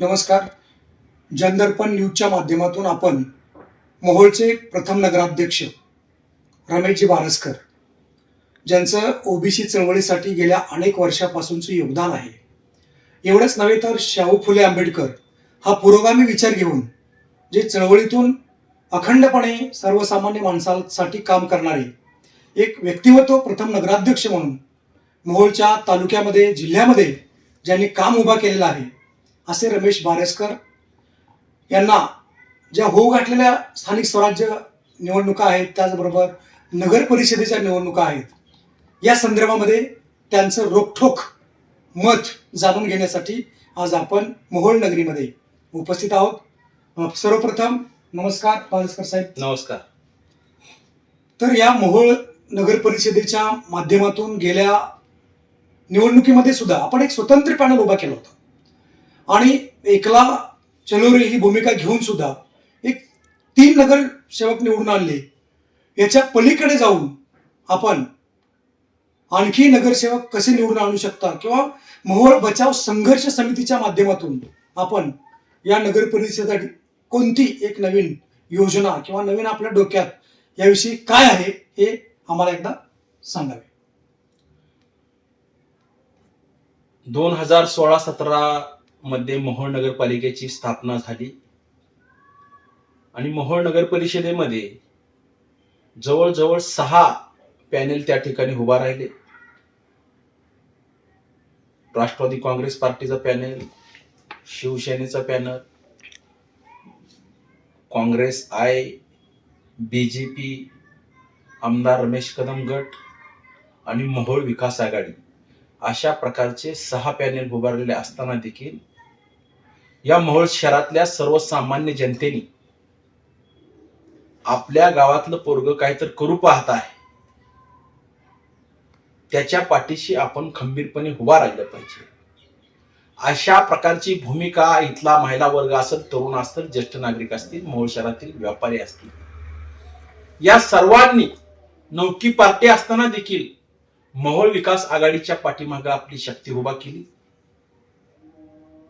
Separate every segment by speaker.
Speaker 1: नमस्कार. जनदर्पण न्यूजच्या माध्यमातून आपण मोहोळचे प्रथम नगराध्यक्ष रमेशजी बारसकर ज्यांचं ओबीसी चळवळीसाठी गेल्या अनेक वर्षापासूनचं योगदान आहे. एवढंच नव्हे तर शाहू फुले आंबेडकर हा पुरोगामी विचार घेऊन जे चळवळीतून अखंडपणे सर्वसामान्य माणसासाठी काम करणारे एक व्यक्तिमत्व प्रथम नगराध्यक्ष म्हणून मोहोळच्या तालुक्यामध्ये जिल्ह्यामध्ये ज्यांनी काम उभा केलेलं आहे असे रमेश बारेसकर यांना ज्या होऊ घातलेल्या स्थानिक स्वराज्य निवडणुका आहेत त्याचबरोबर नगर परिषदेच्या निवडणुका आहेत या संदर्भामध्ये त्यांचं रोखठोक मत जाणून घेण्यासाठी आज आपण मोहोळ नगरीमध्ये उपस्थित आहोत. सर्वप्रथम नमस्कार बारेसकर साहेब.
Speaker 2: नमस्कार.
Speaker 1: तर या मोहोळ नगर परिषदेच्या माध्यमातून गेल्या निवडणुकीमध्ये सुद्धा आपण एक स्वतंत्र पॅनल उभा केला होता. आणि एकला चलोरे ही भूमिका घेऊन सुद्धा एक तीन नगरसेवक निवडून आणले. याच्या पलीकडे जाऊन आपण आणखी नगरसेवक कसे निवडून आणू शकता किंवा मोहोळ बचाव संघर्ष समितीच्या माध्यमातून आपण या नगर परिषदेसाठी कोणती एक नवीन योजना किंवा नवीन आपल्या डोक्यात याविषयी काय आहे हे आम्हाला एकदा सांगावे.
Speaker 2: दोन हजार सोळा सतरा मध्ये मोहोळ नगरपालिकेची स्थापना झाली. आणि मोहोळ नगर परिषदेमध्ये जवळजवळ सहा पॅनेल त्या ठिकाणी उभा राहिले. राष्ट्रवादी काँग्रेस पार्टीचा पॅनेल शिवसेनेचा पॅनल काँग्रेस आय बीजेपी आमदार रमेश कदम गट आणि मोहोळ विकास आघाडी अशा प्रकारचे सहा पॅनेल उभारलेले असताना देखील या मोहोळ शहरातल्या सर्वसामान्य जनतेने आपल्या गावातलं पोरग काहीतरी करू पाहत आहे. त्याच्या पाठीशी आपण खंबीरपणे उभा राहिलं पाहिजे. अशा प्रकारची भूमिका इथला महिला वर्ग असेल तरुण असतील ज्येष्ठ नागरिक असतील मोहोळ शहरातील व्यापारी असतील. या सर्वांनी नौकी पार्टी असताना देखील मोहोळ विकास आघाडीच्या पाठीमागे आपली शक्ती उभा केली.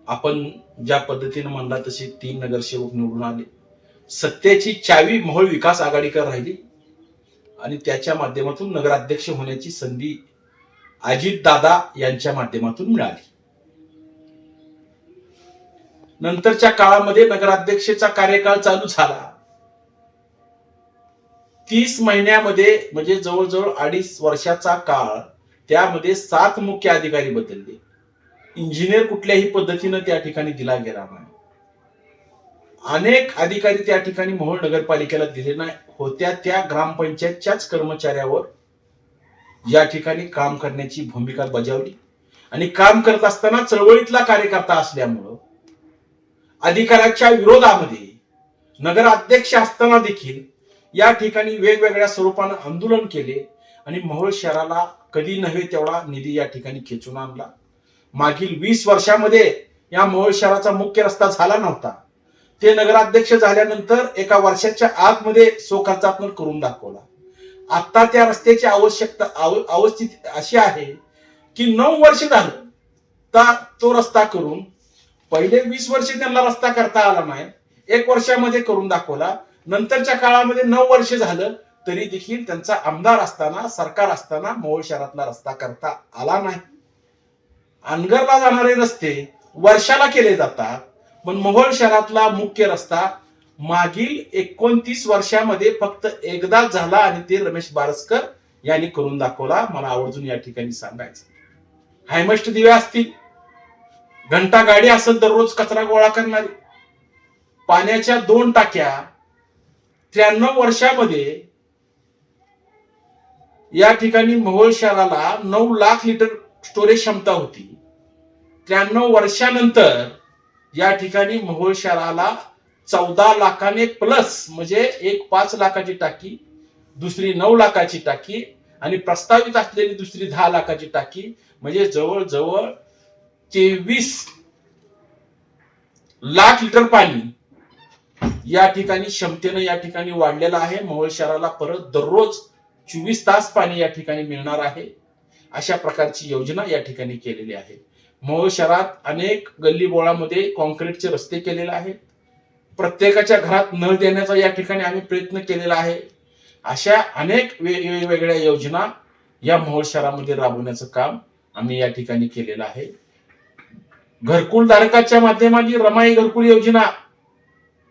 Speaker 2: आपण ज्या पद्धतीने म्हणला तसे तीन नगरसेवक निवडून आले. सत्तेची चावी मोहोळ विकास आघाडीकर राहिली आणि त्याच्या माध्यमातून नगराध्यक्ष होण्याची संधी अजित दादा यांच्या माध्यमातून मिळाली. नंतरच्या काळामध्ये नगराध्यक्षेचा कार्यकाळ चालू झाला. तीस महिन्यामध्ये म्हणजे जवळजवळ अडीच वर्षाचा काळ त्यामध्ये सात मुख्य अधिकारी बदलले. इंजिनियर कुठल्याही पद्धतीनं त्या ठिकाणी दिला गेला नाही. अनेक अधिकारी त्या ठिकाणी मोहोळ नगरपालिकेला दिले नाही. होत्या त्या ग्रामपंचायतच्याच कर्मचाऱ्यावर या ठिकाणी काम करण्याची भूमिका बजावली. आणि काम करत असताना चळवळीतला कार्यकर्ता असल्यामुळं अधिकाऱ्याच्या विरोधामध्ये नगराध्यक्ष असताना देखील या ठिकाणी वेगवेगळ्या स्वरूपानं आंदोलन केले आणि मोहोळ शहराला कधी नव्हे तेवढा निधी या ठिकाणी खेचून आणला. मागील वीस वर्षामध्ये या मोहोळ शहराचा मुख्य रस्ता झाला नव्हता. ते नगराध्यक्ष झाल्यानंतर एका वर्षाच्या आतमध्ये स्वखर्चातून करून दाखवला. आता त्या रस्त्याची आवश्यकता अवस्थिती अशी आहे की नऊ वर्ष झालं तर तो रस्ता करून पहिले वीस वर्ष त्यांना रस्ता करता आला नाही. एक वर्षामध्ये करून दाखवला. नंतरच्या काळामध्ये नऊ वर्ष झालं तरी देखील त्यांचा आमदार असताना सरकार असताना मोहोळ शहरातला रस्ता करता आला नाही. अनगरला जाणारे रस्ते वर्षाला केले जातात पण मोहोळ शहरातला मुख्य रस्ता मागील एकोणतीस वर्षामध्ये फक्त एकदाच झाला आणि ते रमेश बारसकर यांनी करून दाखवला. मला आवर्जून या ठिकाणी सांगायचं हायमस्ट दिवे असतील. घंटा गाडी असेल दररोज कचरा गोळा करणारी. पाण्याच्या दोन टाक्या त्र्याण्णव वर्षामध्ये या ठिकाणी मोहोळ शहराला नऊ लाख लिटर स्टोरेज क्षमता होती. त्र्याण्णव वर्षानंतर या ठिकाणी मोहोळ शहराला चौदा लाखाने प्लस म्हणजे एक पाच लाखाची टाकी दुसरी नऊ लाखाची टाकी आणि प्रस्तावित असलेली दुसरी दहा लाखाची टाकी म्हणजे जवळजवळ तेवीस लाख लिटर पाणी या ठिकाणी क्षमतेनं या ठिकाणी वाढलेलं आहे. मोहोळ शहराला परत दररोज चोवीस तास पाणी या ठिकाणी मिळणार आहे. अशा प्रकारची योजना या ठिकाणी केलेली आहे. मोहोळ शहरात अनेक गल्ली बोळामध्ये कॉन्क्रीटचे रस्ते केलेले आहेत. प्रत्येकाच्या घरात नळ देण्याचा या ठिकाणी आम्ही प्रयत्न केलेला आहे. अशा अनेक वेगवेगळ्या योजना या मोहोळ शहरामध्ये राबवण्याचं काम आम्ही या ठिकाणी केलेलं आहे. घरकुल धारकाच्या माध्यमाने रमाई घरकुल योजना.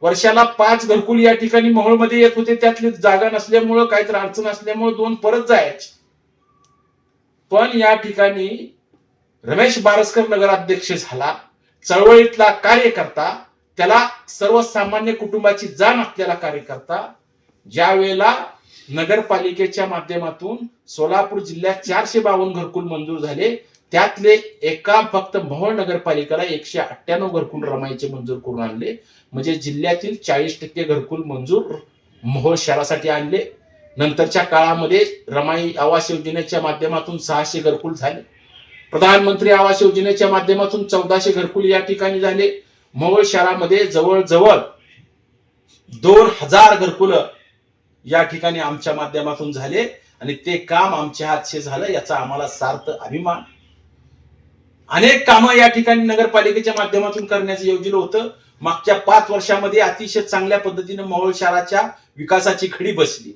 Speaker 2: वर्षाला पाच घरकुल या ठिकाणी मोहोळमध्ये येत होते. त्यातली जागा नसल्यामुळं काहीतरी अडचण असल्यामुळं दोन परत जायचे. पण या ठिकाणी रमेश बारसकर नगराध्यक्ष झाला चळवळीतला कार्यकर्ता त्याला सर्वसामान्य कुटुंबाची जाण असलेला कार्यकर्ता ज्या वेळेला नगरपालिकेच्या माध्यमातून सोलापूर जिल्ह्यात चारशे बावन्न घरकुल मंजूर झाले त्यातले एका फक्त भवन नगरपालिकेला एकशे अठ्ठ्याण्णव घरकुल रमाईचे मंजूर करून आणले म्हणजे जिल्ह्यातील चाळीस टक्के घरकुल मंजूर मोहोळ शहरासाठी आणले. नंतरच्या काळामध्ये रमाई आवास योजनेच्या माध्यमातून सहाशे घरकुल झाले. प्रधानमंत्री आवास योजनेच्या माध्यमातून चौदाशे घरकुल या ठिकाणी झाले. मोहोळ शहरामध्ये जवळजवळ दोन हजार घरकुल या ठिकाणी आमच्या माध्यमातून झाले आणि ते काम आमच्या हातचे झालं याचा आम्हाला सार्थ अभिमान. अनेक कामं या ठिकाणी नगरपालिकेच्या माध्यमातून करण्याचं योजलं होतं. मागच्या पाच वर्षामध्ये अतिशय चांगल्या पद्धतीने मोहोळ शहराच्या विकासाची खडी बसली.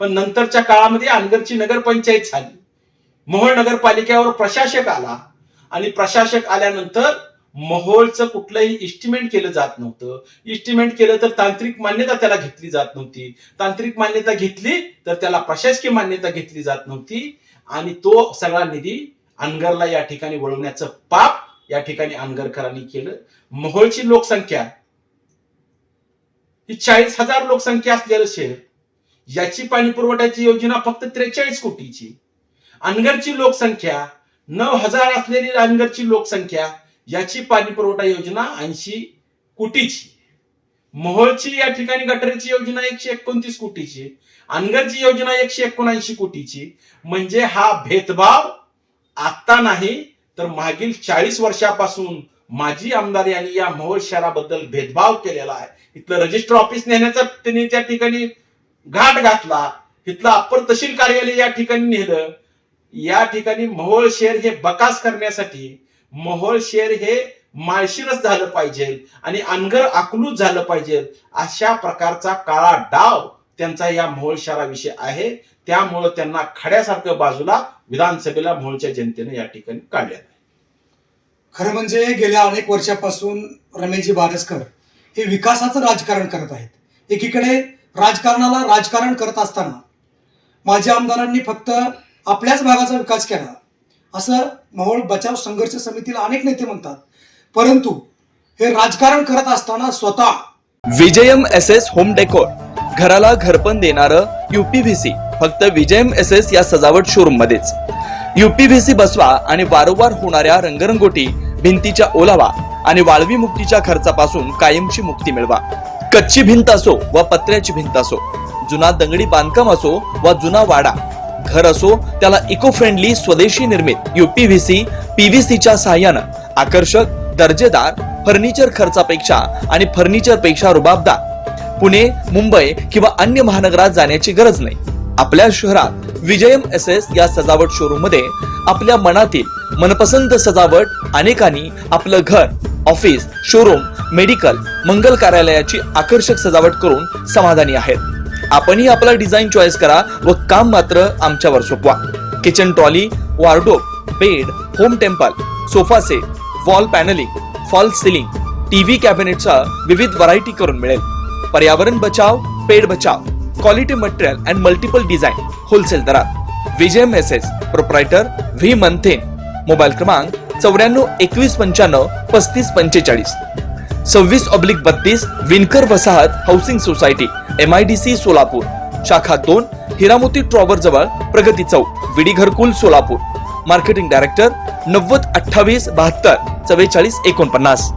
Speaker 2: पण नंतरच्या काळामध्ये अनगरची नगरपंचायत झाली. मोहोळ नगरपालिकेवर प्रशासक आला आणि प्रशासक आल्यानंतर मोहोळचं कुठलंही इस्टिमेंट केलं जात नव्हतं. इस्टिमेंट केलं तर तांत्रिक मान्यता त्याला घेतली जात नव्हती. तांत्रिक मान्यता घेतली तर त्याला प्रशासकीय मान्यता घेतली जात नव्हती. आणि तो सगळा निधी अनगरला या ठिकाणी वळवण्याचं पाप या ठिकाणी अनगरकरांनी केलं. मोहोळची लोकसंख्या ही चाळीस हजार लोकसंख्या असलेलं शहर याची पाणी पुरवठ्याची योजना फक्त त्रेचाळीस कोटीची. अनगरची लोकसंख्या नऊ हजार असलेली अनगरची लोकसंख्या याची पाणी पुरवठा योजना ऐंशी कोटीची. मोहोळची या ठिकाणी गटरीची योजना एकशे एकोणतीस कोटीची. अनगरची योजना एकशे एकोणऐंशी कोटीची. म्हणजे हा भेदभाव आता नाही तर मागील चाळीस वर्षापासून माजी आमदार यांनी या मोहोळ शहराबद्दल भेदभाव केलेला आहे. इथलं रजिस्टर ऑफिस नेण्याचा त्यांनी त्या ठिकाणी घाट घातला तिथलं अप्पर तहसील कार्यालय या ठिकाणी नेलं. या ठिकाणी मोहोळ शहर हे बकास करण्यासाठी मोहोळ शहर हे माळशिरस झालं पाहिजे आणि अनगर आकलूच झालं पाहिजे अशा प्रकारचा काळा डाव त्यांचा या मोहोळ शहराविषयी आहे. त्यामुळं त्यांना खड्यासारखं बाजूला विधानसभेला मोहोळच्या जनतेने या ठिकाणी काढले. आहे
Speaker 1: खरं म्हणजे गेल्या अनेक वर्षापासून रमेशजी बारसकर हे विकासाचं राजकारण करत आहेत. एकीकडे राजकारणाला राजकारण करत असताना माझ्या आमदारांनी फक्त आपल्याच भागाचा विकास केला. असं माहोळ बचाव संघर्ष समितीला अनेक नेते म्हणतात. परंतु हे राजकारण करत असताना स्वतः
Speaker 3: Vijayam S S home decor. घराला घरपण देणारं युपीव्हीसी फक्त विजयम एस एस या सजावट शोरूम मध्येच युपीव्हीसी बसवा आणि वारंवार होणाऱ्या रंगरंगोटी भिंतीच्या ओलावा आणि वाळवी मुक्तीच्या खर्चापासून कायमची मुक्ती मिळवा. कच्ची भिंत असो व पत्र्याची भिंत असो जुना दंगडी बांधकाम असो वा जुना वाडा घर असो त्याला इको फ्रेंडली स्वदेशी निर्मित युपीव्हीसी पीव्हीसीच्या सहाय्यानं आकर्षक दर्जेदार फर्निचर खर्चापेक्षा आणि फर्निचरपेक्षा रुबाबदार पुणे मुंबई किंवा अन्य महानगरात जाण्याची गरज नाही. आपल्या शहरात विजयम एस एस या सजावट शोरूममध्ये आपल्या मनातील मनपसंत सजावट अनेकांनी आपलं घर ऑफिस शोरूम मेडिकल मंगल कार्यालयाची आकर्षक सजावट करून समाधानी आहेत. आपणही आपला डिझाईन चॉईस करा व काम मात्र आमच्यावर सोपवा. Kitchen trolley wardrobe bed home temple sofa set wall panelling false ceiling TV कॅबिनेटचा विविध व्हरायटी करून मिळेल. पर्यावरण बचाव पेड बचाव quality material and multiple design wholesale दरात. विजय मेसेज प्रोप्रायटर व्ही मंथेन मोबाईल क्रमांक चौऱ्याण्णव एकवीस पंच्याण्णव पस्तीस पंचेचाळीस. सव्वीस ऑब्लिक बत्तीस विनकर वसाहत housing society M I D C Solapur. शाखा दोन हिरामोती ट्रॉवर जवळ प्रगती चौक विडी घरकुल सोलापूर. मार्केटिंग डायरेक्टर नव्वद अठ्ठावीस बहात्तर चव्वेचाळीस एकोणपन्नास.